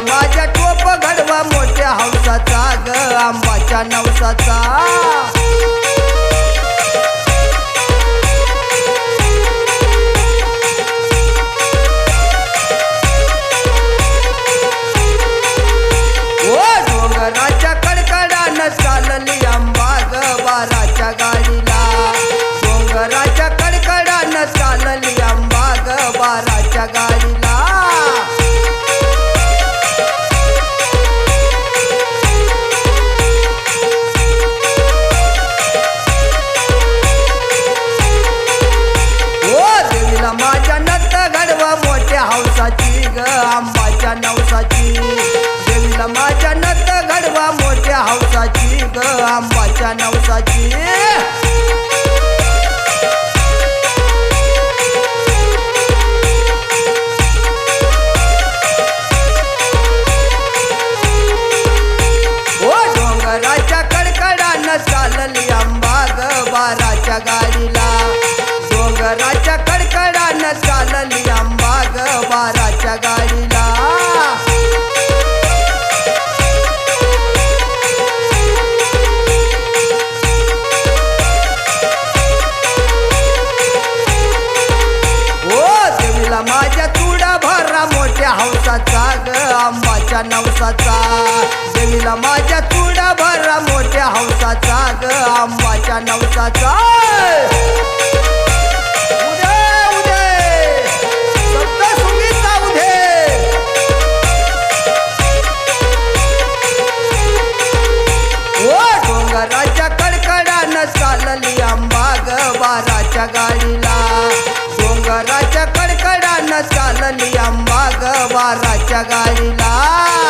माझ्या टोप घडवा मोठ्या हौसाचा ग आंबाच्या नवसाचा. नवसाचा ग आंबाच्या नवसाचा. देवीला माझ्या तुडा भरा मोठ्या हौसाचा ग आंबाच्या नवसाचा. डोंगराच्या चालली आंबा ग बाराच्या गाडीला. डोंगराच्या चालली आंबा गवाराच्या गाडीला.